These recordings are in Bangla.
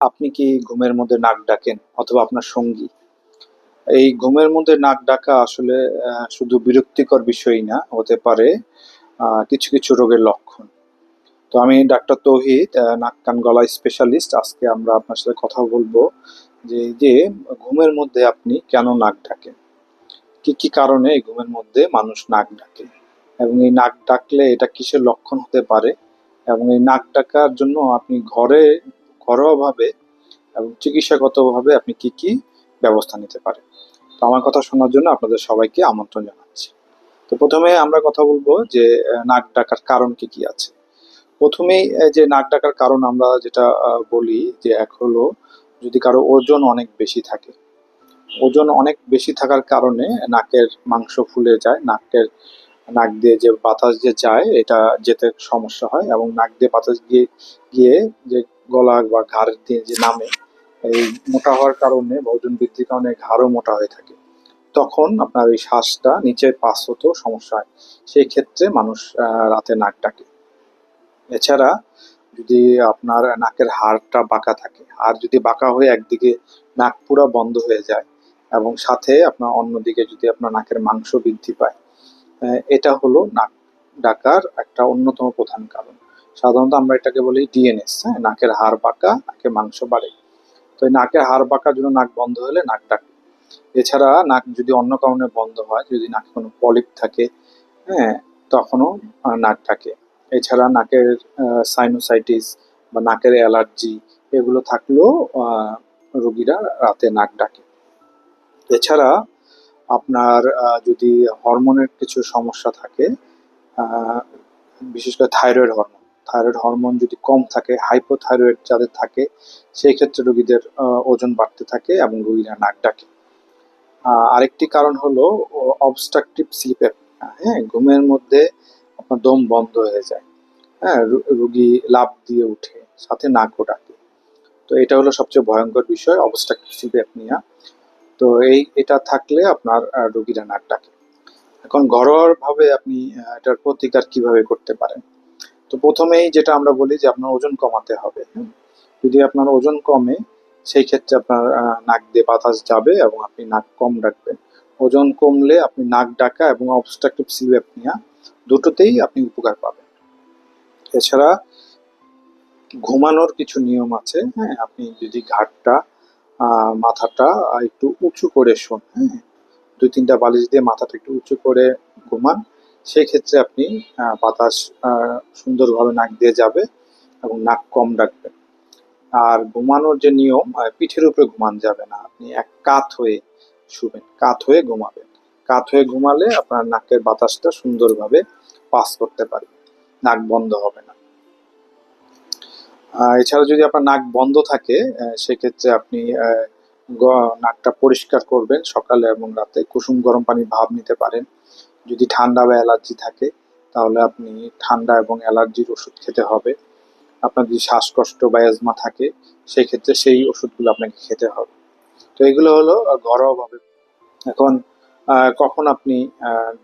আপনি কি ঘুমের মধ্যে নাক ডাকেন অথবা আপনার সঙ্গী? এই ঘুমের মধ্যে নাক ডাকা আসলে শুধু বিরক্তিকর বিষয়ই না, হতে পারে কিছু কিছু রোগের লক্ষণ। তো আমি ডাক্তার তৌহিদ নাক কান গলা স্পেশালিস্ট আজকে আমরা আপনার সাথে কথা বলব যে যে ঘুমের মধ্যে আপনি কেন নাক ডাকেন? কি কি কারণে এই ঘুমের মধ্যে মানুষ নাক ডাকে? এবং এই নাক ডাকলে এটা কিসের লক্ষণ হতে পারে? এবং এই নাক ডাকার জন্য আপনি ঘরে ঘরোয়াভাবে এবং চিকিৎসাগতভাবে আপনি কি কি ব্যবস্থা নিতে পারেন? তো আমার কথা শোনার জন্য আপনাদের সবাইকে আমন্ত্রণ জানাচ্ছি। তো প্রথমে আমরা কথা বলব যে নাক ডাকার কারণ কি কি আছে? প্রথমেই যে নাক ডাকার কারণ আমরা যেটা বলি যে এক হলো যদি কারও ওজন অনেক বেশি থাকে। ওজন অনেক বেশি থাকার কারণে নাকের মাংস ফুলে যায়, নাকের, নাক দিয়ে যে বাতাস যে যায়, এটা যেতে সমস্যা হয় এবং নাক দিয়ে বাতাস গিয়ে গিয়ে যে গলা বা ঘাড় দিয়ে যে নামে, এই মোটা হওয়ার কারণে ওজন বৃদ্ধির কারণে ঘাড়ও মোটা হয়ে থাকে। তখন আপনার ওই শ্বাসটা নিচে পাস হতেও সমস্যা হয়। সেই ক্ষেত্রে মানুষ রাতে নাক ডাকে। এছাড়া যদি আপনার নাকের হাড়টা বাঁকা থাকে আর যদি বাঁকা হয়ে একদিকে নাক পুরো বন্ধ হয়ে যায় এবং সাথে আপনার অন্যদিকে যদি আপনার নাকের মাংস বৃদ্ধি পায় এটা হলো নাক ডাকার একটা অন্যতম প্রধান কারণ। সাধারণত আমরা এটাকে বলি ডিএনএস হ্যাঁ? নাকের হাড় বাঁকা নাকে মাংস বাড়ে। তো এই নাকের হাড় বাঁকার জন্য নাক বন্ধ হলে নাক ডাকে এছাড়া নাক যদি অন্য কারণে বন্ধ হয়, যদি নাকে কোনো পলিপ থাকে হ্যাঁ তখনও নাক ডাকে। এছাড়া নাকের সাইনোসাইটিস বা নাকের অ্যালার্জি এগুলো থাকলেও রোগীরা রাতে নাক ডাকে। এছাড়া আপনার যদি হরমোনের কিছু সমস্যা থাকে বিশেষ করে থাইরয়েড হরমোন থাইরয়েড হরমোন যদি কম থাকে হাইপোথাইরয়েড যাদের থাকে, সেই ক্ষেত্রে রোগীদের ওজন বাড়তে থাকে এবং রোগীরা নাক ডাকে। আরেকটি কারণ হলো অবস্ট্রাকটিভ স্লিপ হ্যাঁ ঘুমের মধ্যে আপনার দম বন্ধ হয়ে যায়। হ্যাঁ রুগী লাফ দিয়ে উঠে, সাথে নাকও ডাকে। তো এটা হলো সবচেয়ে ভয়ঙ্কর বিষয় অবস্ট্রাকটিভ স্লিপ অ্যাপনিয়া তো এই, এটা থাকলে আপনার রোগীরা নাক ডাকে। এখন ঘরোয়াভাবে আপনি এটার প্রতিকার কীভাবে করতে পারেন? তো প্রথমেই যেটা আমরা বলি যে আপনার ওজন কমাতে হবে হুম। যদি আপনার ওজন কমে, সেই ক্ষেত্রে আপনার নাক দিয়ে বাতাস যাবে এবং আপনি নাক কম ডাকবেন। ওজন কমলে আপনি নাক ডাকা এবং অবস্ট্রাকটিভ স্লিপ অ্যাপনিয়া দুটোতেই আপনি উপকার পাবেন। এছাড়া ঘুমানোর কিছু নিয়ম আছে হ্যাঁ? আপনি যদি ঘাটটা মাথাটা একটু উঁচু করে শোন হ্যাঁ? দুই তিনটা বালিশ দিয়ে মাথাটা একটু উঁচু করে ঘুমান। সেই ক্ষেত্রে আপনি বাতাস সুন্দরভাবে নাক দিয়ে যাবে এবং নাক কম ডাকবে। আর ঘুমানোর যে নিয়ম পিঠের উপরে ঘুমান যাবে না। আপনি এক কাত হয়ে শুবেন, কাত হয়ে ঘুমাবেন। কাত হয়ে ঘুমালে আপনার নাকের বাতাসটা সুন্দরভাবে পাস করতে পারবে, নাক বন্ধ হবে না। এছাড়া যদি আপনার নাক বন্ধ থাকে সেক্ষেত্রে আপনি নাকটা পরিষ্কার করবেন সকালে এবং রাতে। কুসুম গরম পানি ভাব নিতে পারেন। যদি ঠান্ডা বা অ্যালার্জি থাকে, তাহলে আপনি ঠান্ডা এবং অ্যালার্জির ওষুধ খেতে হবে। আপনার যদি শ্বাসকষ্ট বা অ্যাজমা থাকে সেই ক্ষেত্রে সেই ওষুধগুলো আপনাকে খেতে হবে। তো এগুলো হলো ঘরোয়াভাবে এখন কখন আপনি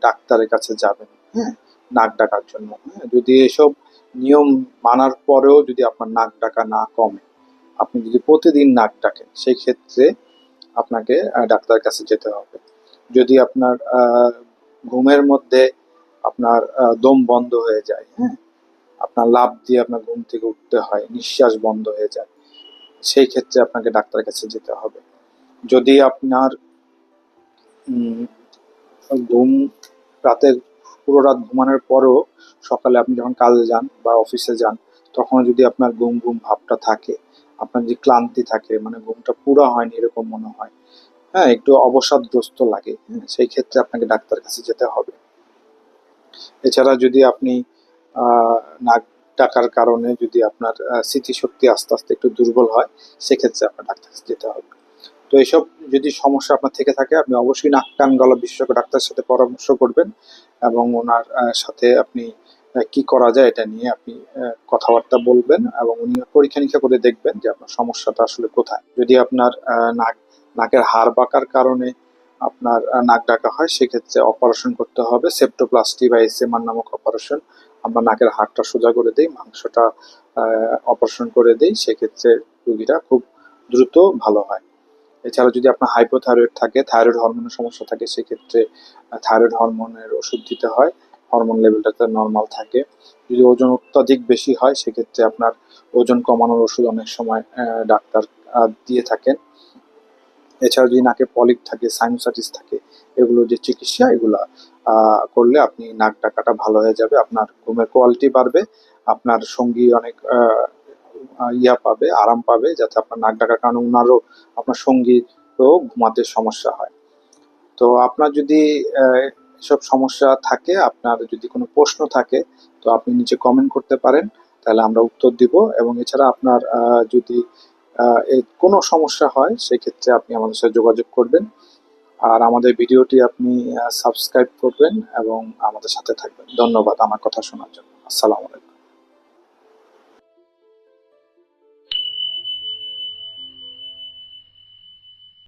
ডাক্তারের কাছে যাবেন? হ্যাঁ নাক ডাকার জন্য। হ্যাঁ যদি এসব নিয়ম মানার পরেও যদি আপনার নাক ডাকা না কমে, আপনি যদি প্রতিদিন নাক ডাকেন সেই ক্ষেত্রে আপনাকে ডাক্তারের কাছে যেতে হবে। যদি আপনার ঘুমের মধ্যে আপনার দম বন্ধ হয়ে যায় হ্যাঁ? আপনার লাভ দিয়ে আপনার ঘুম থেকে উঠতে হয়, নিঃশ্বাস বন্ধ হয়ে যায়। সেই ক্ষেত্রে আপনাকে ডাক্তারের কাছে যেতে হবে। যদি আপনার ঘুম রাতে, পুরো রাত ঘুমানোর পরও সকালে আপনি যখন কাজে যান বা অফিসে যান তখন যদি আপনার ঘুম ঘুম ভাবটা থাকে, আপনার যে ক্লান্তি থাকে মানে ঘুমটা পুরো হয়নি এরকম মনে হয় হ্যাঁ একটু অবসাদগ্রস্ত লাগে। হ্যাঁ, সেই ক্ষেত্রে আপনাকে ডাক্তার কাছে যেতে হবে। এছাড়া যদি আপনি নাক ডাকার কারণে যদি আপনার স্মৃতিশক্তি আস্তে আস্তে একটু দুর্বল হয় সেক্ষেত্রে আপনার ডাক্তার কাছে যেতে হবে। তো এইসব যদি সমস্যা আপনার থেকে থাকে আপনি অবশ্যই নাক কান গলা বিশেষজ্ঞ ডাক্তারের সাথে পরামর্শ করবেন এবং ওনার সাথে আপনি কি করা যায় এটা নিয়ে আপনি কথাবার্তা বলবেন এবং উনি পরীক্ষা নিরীক্ষা করে দেখবেন যে আপনার সমস্যাটা আসলে কোথায়। যদি আপনার নাক নাকের হাড় বাঁকার কারণে আপনার নাক ডাকা হয়, সেক্ষেত্রে অপারেশন করতে হবে। সেপ্টোপ্লাস্টি বা এসএমআর নামক অপারেশন আমরা নাকের হাড়টা সোজা করে দিই, মাংসটা অপারেশন করে দিই, সেক্ষেত্রে রুগীরা খুব দ্রুত ভালো হয়। এছাড়া যদি আপনার হাইপোথাইরয়েড থাকে থাইরয়েড হরমোনের সমস্যা থাকে, সেক্ষেত্রে থাইরয়েড হরমোনের ওষুধ দিতে হয়। হরমোন লেভেলটা যাতে নর্মাল থাকে। যদি ওজন অত্যাধিক বেশি হয়, সেক্ষেত্রে আপনার ওজন কমানোর ওষুধ অনেক সময় ডাক্তার দিয়ে থাকেন। এছাড়া যদি নাকে পলিপ থাকে সাইনোসাইটিস থাকে, এগুলো যে চিকিৎসা, এগুলা করলে আপনি নাক ডাকাটা ভালো হয়ে যাবে, আপনার ঘুমের কোয়ালিটি বাড়বে, আপনার সঙ্গী অনেক ইয়া পাবে, আরাম পাবে, যাতে আপনার নাক ডাকার কারণে ওনারও, আপনার সঙ্গীরও ঘুমাতে সমস্যা হয়। তো আপনার যদি এসব সমস্যা থাকে, আপনার যদি কোনো প্রশ্ন থাকে, তো আপনি নিচে কমেন্ট করতে পারেন, তাহলে আমরা উত্তর দিব, এবং এছাড়া আপনার যদি কোনো সমস্যা হয়, সেক্ষেত্রে আপনি আমাদের সাথে যোগাযোগ করবেন। আর আমাদের ভিডিওটি আপনি সাবস্ক্রাইব করবেন এবং আমাদের সাথে থাকবেন। ধন্যবাদ আমার কথা শোনার জন্য। আসসালামু আলাইকুম।